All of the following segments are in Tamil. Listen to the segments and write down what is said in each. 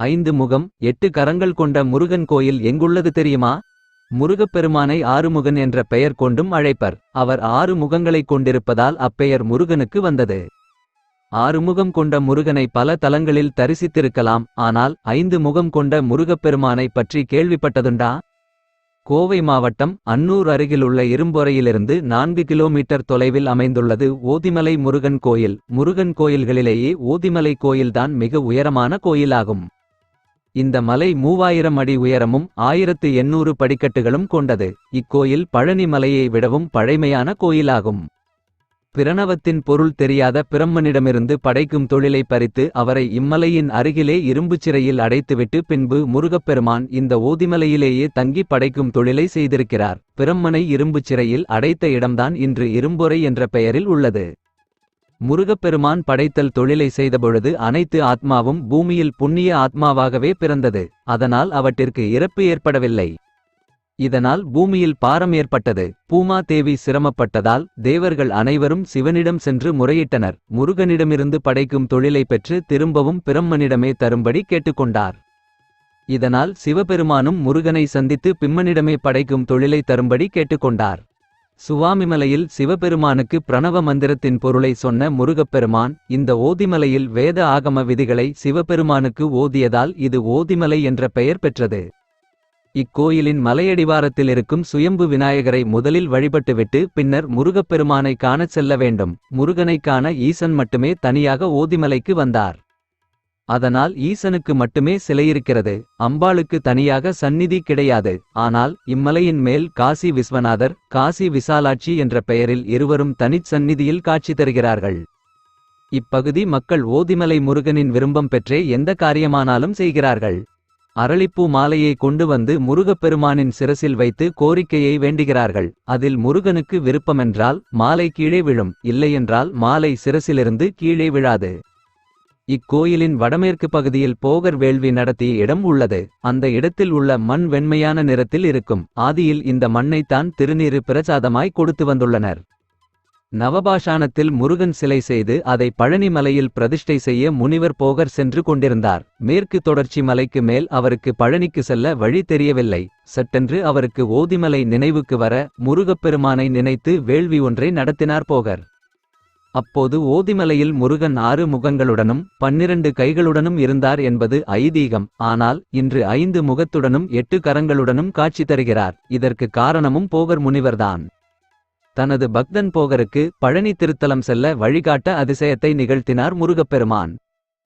ஐந்து முகம் எட்டு கரங்கள் கொண்ட முருகன் கோயில் எங்குள்ளது தெரியுமா? முருகப்பெருமானை ஆறுமுகன் என்ற பெயர் கொண்டும் அழைப்பர். அவர் ஆறு முகங்களைக் கொண்டிருப்பதால் அப்பெயர் முருகனுக்கு வந்தது. ஆறுமுகம் கொண்ட முருகனை பல தலங்களில் தரிசித்திருக்கலாம் ஆனால் ஐந்து முகம் கொண்ட முருகப்பெருமானை பற்றி கேள்விப்பட்டதுண்டா? கோவை மாவட்டம் அன்னூர் அருகிலுள்ள இரும்பொறையிலிருந்து நான்கு கிலோமீட்டர் தொலைவில் அமைந்துள்ளது ஓதிமலை முருகன் கோயில். முருகன் கோயில்களிலேயே ஓதிமலை கோயில்தான் மிக உயரமான கோயிலாகும். இந்த மலை மூவாயிரம் அடி உயரமும் ஆயிரத்து எண்ணூறு படிக்கட்டுகளும் கொண்டது. இக்கோயில் பழனி மலையை விடவும் பழைமையான கோயிலாகும். பிரணவத்தின் பொருள் தெரியாத பிரம்மனிடமிருந்து படைக்கும் தொழிலை பறித்து அவரை இம்மலையின் அருகிலே இரும்புச் சிறையில் அடைத்துவிட்டு பின்பு முருகப்பெருமான் இந்த ஓதிமலையிலேயே தங்கி படைக்கும் தொழிலை செய்திருக்கிறார். பிரம்மனை இரும்புச் சிறையில் அடைத்த இடம்தான் இன்று இரும்பொறை என்ற பெயரில் உள்ளது. முருகப்பெருமான் படைத்தல் தொழிலை செய்தபொழுது அனைத்து ஆத்மாவும் பூமியில் புண்ணிய ஆத்மாவாகவே பிறந்தது. அதனால் அவற்றிற்கு இறப்பு ஏற்படவில்லை. இதனால் பூமியில் பாரம் ஏற்பட்டது. பூமா தேவி சிரமப்பட்டதால் தேவர்கள் அனைவரும் சிவனிடம் சென்று முறையிட்டனர். முருகனிடமிருந்து படைக்கும் தொழிலை பெற்று திரும்பவும் பிரம்மனிடமே தரும்படி கேட்டுக்கொண்டார். இதனால் சிவபெருமானும் முருகனை சந்தித்து பிம்மனிடமே படைக்கும் தொழிலை தரும்படி கேட்டுக்கொண்டார். சுவாமிமலையில் சிவபெருமானுக்கு பிரணவ மந்திரத்தின் பொருளை சொன்ன முருகப்பெருமான் இந்த ஓதிமலையில் வேத ஆகம விதிகளை சிவபெருமானுக்கு ஓதியதால் இது ஓதிமலை என்ற பெயர் பெற்றது. இக்கோயிலின் மலையடிவாரத்தில் இருக்கும் சுயம்பு விநாயகரை முதலில் வழிபட்டுவிட்டு பின்னர் முருகப்பெருமானை காணச் செல்ல வேண்டும். முருகனைக் காண ஈசன் மட்டுமே தனியாக ஓதிமலைக்கு வந்தார். அதனால் ஈசனுக்கு மட்டுமே சிலையிருக்கிறது அம்பாளுக்கு தனியாக சந்நிதி கிடையாது. ஆனால் இம்மலையின் மேல் காசி விஸ்வநாதர் காசி விசாலாட்சி என்ற பெயரில் இருவரும் தனிச் சந்நிதியில் காட்சி தருகிறார்கள். இப்பகுதி மக்கள் ஓதிமலை முருகனின் விரும்பம் பெற்றே எந்த காரியமானாலும் செய்கிறார்கள். அரளிப்பூ மாலையை கொண்டு வந்து முருகப்பெருமானின் சிரசில் வைத்து கோரிக்கையை வேண்டுகிறார்கள். அதில் முருகனுக்கு விருப்பமென்றால் மாலை கீழே விழும் இல்லையென்றால் மாலை சிரசிலிருந்து கீழே விழாது. இக்கோயிலின் வடமேற்கு பகுதியில் போகர் வேள்வி நடத்திய இடம் உள்ளது. அந்த இடத்தில் உள்ள மண் வெண்மையான நிறத்தில் இருக்கும். ஆதியில் இந்த மண்ணைத்தான் திருநீறு பிரசாதமாய் கொடுத்து வந்துள்ளனர். நவபாஷாணத்தில் முருகன் சிலை செய்து அதை பழனி மலையில் பிரதிஷ்டை செய்ய முனிவர் போகர் சென்று கொண்டிருந்தார். மேற்கு தொடர்ச்சி மலைக்கு மேல் அவருக்கு பழனிக்கு செல்ல வழி தெரியவில்லை. சட்டென்று அவருக்கு ஓதிமலை நினைவுக்கு வர முருகப்பெருமானை நினைத்து வேள்வி ஒன்றை நடத்தினார் போகர். அப்போது ஓதிமலையில் முருகன் ஆறு முகங்களுடனும் பன்னிரண்டு கைகளுடனும் இருந்தார் என்பது ஐதீகம். ஆனால் இன்று ஐந்து முகத்துடனும் எட்டு கரங்களுடனும் காட்சி தருகிறார். இதற்கு காரணமும் போகர் முனிவர்தான். தனது பக்தன் போகருக்கு பழனி திருத்தலம் செல்ல வழிகாட்ட அதிசயத்தை நிகழ்த்தினார் முருகப்பெருமான்.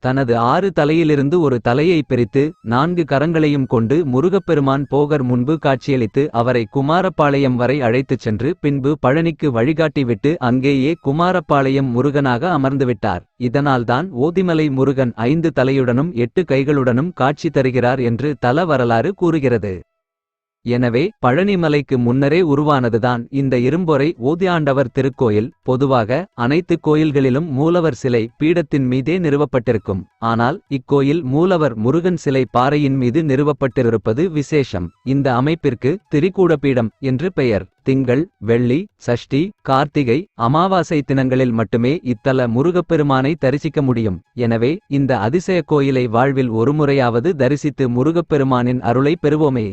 தனது ஆறு தலையிலிருந்து ஒரு தலையை பிரித்து நான்கு கரங்களையும் கொண்டு முருகப்பெருமான் போகர் முன்பு காட்சியளித்து அவரை குமாரபாளையம் வரை அழைத்துச் சென்று பின்பு பழனிக்கு வழிகாட்டிவிட்டு அங்கேயே குமாரபாளையம் முருகனாக அமர்ந்துவிட்டார் இதனால்தான் ஓதிமலை முருகன் ஐந்து தலையுடனும் எட்டு கைகளுடனும் காட்சி தருகிறார் என்று தல வரலாறு கூறுகிறது. எனவே பழனிமலைக்கு முன்னரே உருவானதுதான் இந்த இரும்பொறை ஓதியாண்டவர் திருக்கோயில். பொதுவாக அனைத்து கோயில்களிலும் மூலவர் சிலை பீடத்தின் மீதே நிறுவப்பட்டிருக்கும். ஆனால் இக்கோயில் மூலவர் முருகன் சிலை பாறையின் மீது நிறுவப்பட்டிருப்பது விசேஷம். இந்த அமைப்பிற்கு திரிகூடபீடம் என்று பெயர். திங்கள் வெள்ளி சஷ்டி கார்த்திகை அமாவாசை தினங்களில் மட்டுமே இத்தல முருகப்பெருமானை தரிசிக்க முடியும். எனவே இந்த அதிசய கோயிலை வாழ்வில் ஒருமுறையாவது தரிசித்து முருகப்பெருமானின் அருளை பெறுவோமே.